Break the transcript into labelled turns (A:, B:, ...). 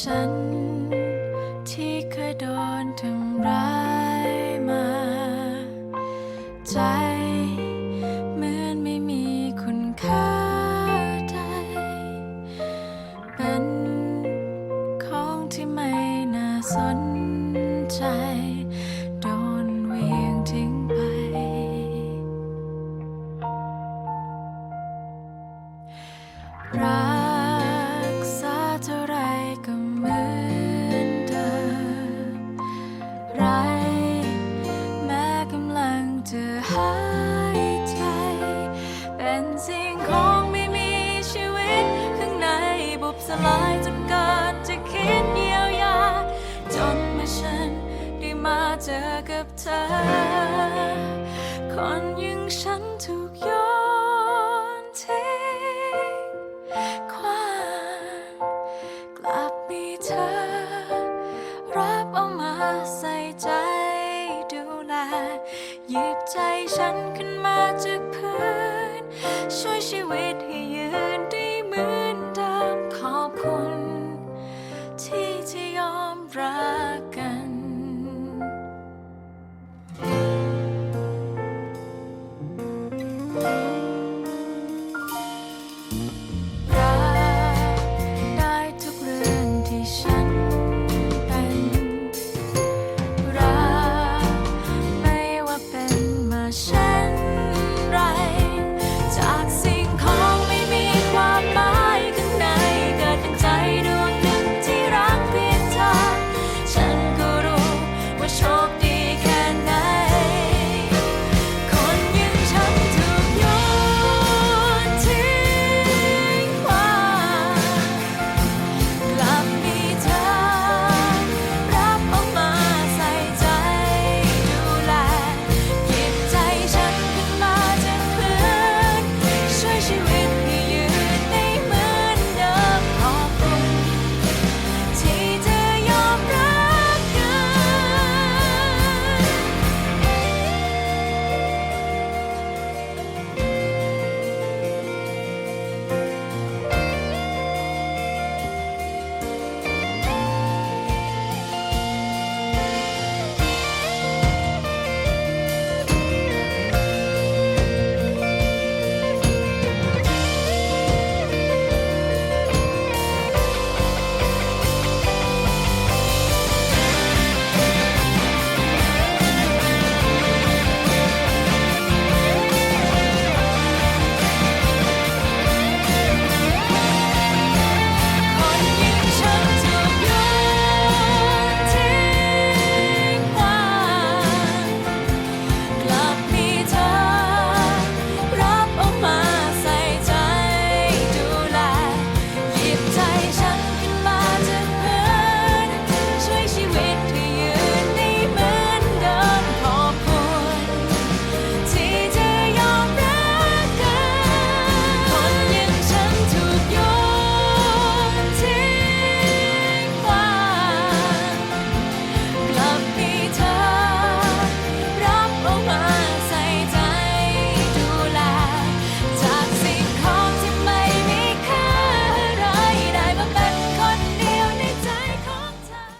A: ฉัน ที่เคยโดนทำร้ายมา ใจเหมือนไม่มีคุณค่าใดเป็นของที่ไม่น่าสนใจ อกับเธอ คนยังฉันทุกอย่าง